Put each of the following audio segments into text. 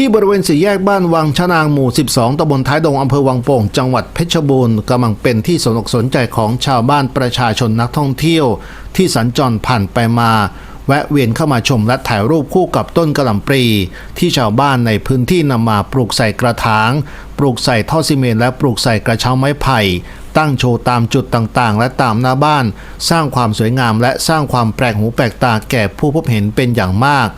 ที่บริเวณสี่แยกบ้านวังชะนางหมู่ 12ตำบลท้ายดงอำเภอวังโป่ง จังหวัดเพชรบูรณ์กำลังเป็นที่สนอกสนใจของชาวบ้านประชาชนนักท่องเที่ยว ที่สัญจรผ่านไปมา แวะเวียนเข้ามาชมและถ่ายรูปคู่กับต้นกระหล่ำปลี ที่ชาวบ้านในพื้นที่นำมาปลูกใส่กระถาง ปลูกใส่ท่อซีเมนต์และปลูกใส่กระเช้าไม้ไผ่ตั้งโชว์ตามจุดต่างๆ และตามหน้าบ้าน สร้างความสวยงามและสร้างความแปลกหูแปลกตาแก่ผู้พบเห็นเป็นอย่างมาก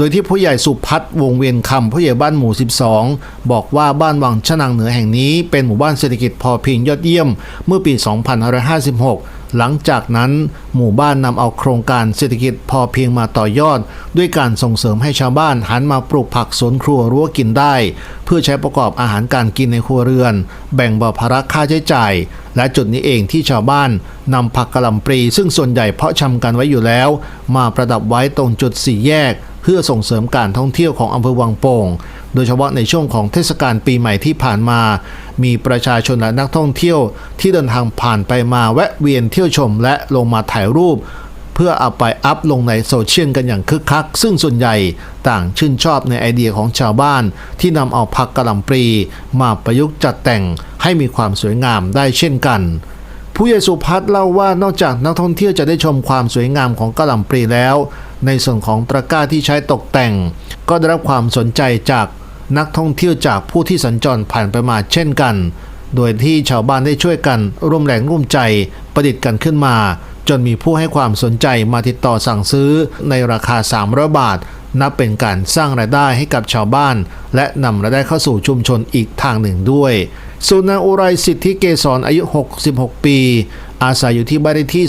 โดยที่ผู้ใหญ่สุพัฒน์วงเวียนคำผู้ใหญ่บ้านหมู่ 12 บอกว่าบ้านวังชะนังเหนือแห่งนี้เป็นหมู่บ้านเศรษฐกิจพอเพียงยอดเยี่ยม เมื่อปี 2556 หลังจากนั้นหมู่บ้านนำเอาโครงการเศรษฐกิจพอเพียงมาต่อยอด ด้วยการส่งเสริมให้ชาวบ้านหันมาปลูกผักสวนครัวรั้วกินได้ เพื่อใช้ประกอบอาหารการกินในครัวเรือน แบ่งเบาภาระค่าใช้จ่าย และจุดนี้เองที่ชาวบ้านนำผักกะหล่ำปลีซึ่งส่วนใหญ่เพาะชำกันไว้อยู่แล้ว มาประดับไว้ตรงจุดสี่แยก เพื่อส่งเสริมการท่องเที่ยวของอำเภอวังโป่ง โดยเฉพาะในช่วงของเทศกาลปีใหม่ที่ผ่านมา มีประชาชนและนักท่องเที่ยวที่เดินทางผ่านไปมาแวะเวียนเที่ยวชมและลงมาถ่ายรูป เพื่อเอาไปอัพลงในโซเชียลกันอย่างคึกคัก ซึ่งส่วนใหญ่ต่างชื่นชอบในไอเดียของชาวบ้าน ที่นำเอาผักกะหล่ำปลีมาประยุกต์จัดแต่งให้มีความสวยงามได้เช่นกัน ผู้ใหญ่สุพัฒน์เล่าว่านอกจากนักท่องเที่ยวจะได้ชมความสวยงามของกะหล่ำปลีแล้ว ในส่วนของตะกร้าที่ใช้ตกแต่ง ก็ได้รับความสนใจจากนักท่องเที่ยวจากผู้ที่สัญจรผ่านไปมาเช่นกัน โดยที่ชาวบ้านได้ช่วยกันร่วมแรงร่วมใจประดิษฐ์กันขึ้นมา จนมีผู้ให้ความสนใจมาติดต่อสั่งซื้อในราคา300บาท นับเป็นการสร้างรายได้ให้กับชาวบ้าน และนำรายได้เข้าสู่ชุมชนอีกทางหนึ่งด้วย สุนนางอุไรสิทธิเกษรอายุ 66 ปี อาศัยอยู่ที่บ้านเลขที่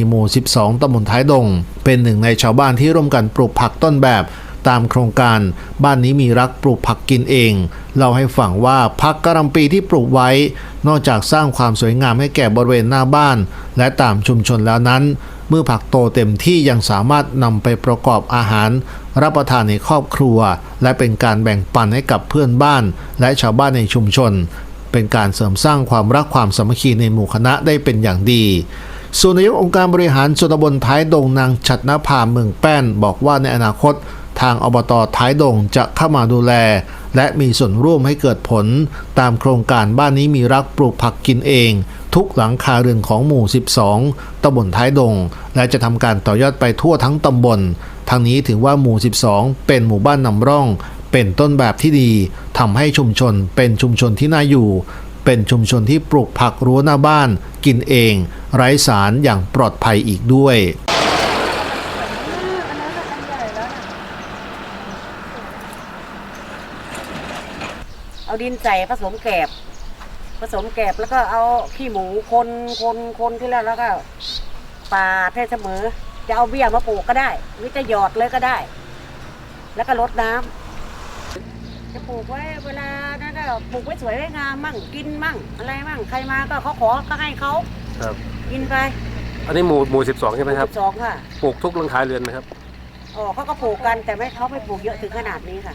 224 หมู่ 12ตำบลท้ายดง เป็นหนึ่งในชาวบ้านที่ร่วมกันปลูกผักต้นแบบ ตามโครงการ บ้านนี้มีรักปลูกผักกินเอง เล่าให้ฟังว่าผักกะหล่ำปีที่ปลูกไว้ นอกจากสร้างความสวยงามให้แก่บริเวณหน้าบ้าน และตามชุมชนแล้วนั้น เมื่อผักโตเต็มที่ยังสามารถนำไปประกอบอาหาร รับประทานในครอบครัว และเป็นการแบ่งปันให้กับเพื่อนบ้าน และชาวบ้านในชุมชน เป็นการเสริมสร้างความรักความสามัคคีในหมู่คณะได้เป็นอย่างดีส่วนนายกองค์การบริหารส่วนตำบลท้ายดงนางฉัดนภาเมืองแป้น บอกว่าในอนาคต ทางอบตท้ายดงจะเข้ามาดูแล และมีส่วนร่วมให้เกิดผลตามโครงการบ้านนี้มีรักปลูกผักกินเอง ทุกหลังคาเรือนของหมู่ 12 ตำบลท้ายดง และจะทำการต่อยอดไปทั่วทั้งตำบลทางนี้ถือว่าหมู่ 12 เป็นหมู่บ้านนำร่อง เป็นต้นแบบที่ดีทำให้ชุมชนเป็นชุมชนที่น่าอยู่ เป็นชุมชนที่ปลูกผักรั้วหน้าบ้าน กินเอง ไร้สารอย่างปลอดภัยอีกด้วย เอาดินใส่ผสมแกบ ผสมแกบแล้วก็เอาขี้หมูคนคนคนที่แล้วแล้วก็ปาดให้เสมอ จะเอาเบี้ยมาปลูกก็ได้ หรือจะหยอดเลยก็ได้ แล้วก็รดน้ำจะปลูกไว้เวลานั้นก็ปลูกไว้สวยไว้งามมั่งกินมั่งอะไรมั่งใครมาก็เขาขอก็ให้เขาครับ กินไป อันนี้หมู่หมู่สิบสองใช่ไหมครับสองค่ะปลูกทุกหลังคาเรือนไหมครับอ๋อเขาก็ปลูกกันแต่ไม่เขาไม่ปลูกเยอะถึงขนาดนี้ค่ะ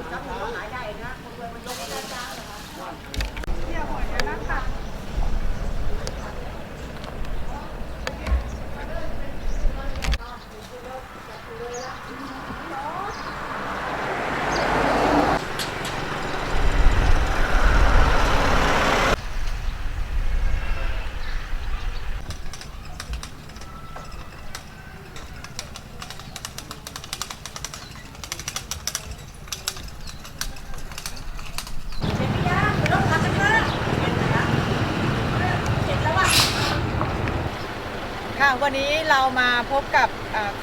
วันนี้เรามาพบกับ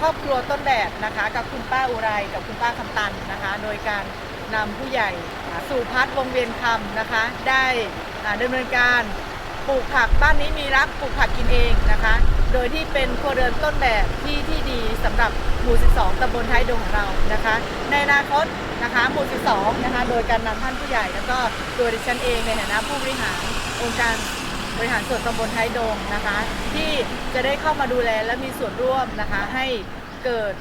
ครอบครัวต้นแบบนะคะ กับคุณป้าอุไรกับคุณป้าคำตันนะคะ โดยการนำผู้ใหญ่สู่พัฒน์วงเวียนคำนะคะ ได้ดำเนินการปลูกผักบ้านนี้มีรักปลูกผักกินเองนะคะ โดยที่เป็นครัวเรือนต้นแบบที่ที่ดีสำหรับหมู่ 12ตำบลท้ายดงของเรานะคะ ในอนาคตนะคะหมู่ 12 นะคะ โดยการนำท่านผู้ใหญ่แล้วก็ตัวดิฉันเองในฐานะผู้บริหารองค์การ บริหารส่วนตำบลท้ายดงนะคะ ที่จะได้เข้ามาดูแลและมีส่วนร่วมนะคะให้เกิด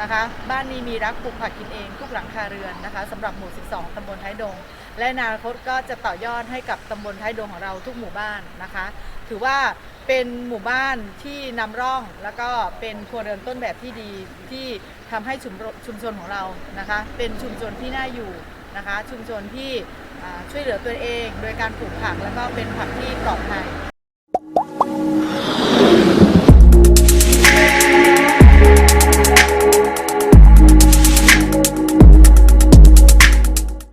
นะคะบ้านนี้มีรักปลูกผักกินเองทุกหลังคาเรือนนะคะสำหรับหมู่ 12 ตำบลท้ายดง และอนาคตก็จะต่อยอดให้กับตำบลท้ายดงของเราทุกหมู่บ้านนะคะ ถือว่าเป็นหมู่บ้านที่นำร่องแล้วก็เป็นครัวเรือนต้นแบบที่ดีที่ทำให้ชุมชุมชนของเรานะคะ เป็นชุมชนที่น่าอยู่ นะคะ ชุมชนที่ช่วยเหลือตัวเอง โดยการปลูกผักแล้วก็เป็นผักที่ปลอดภัย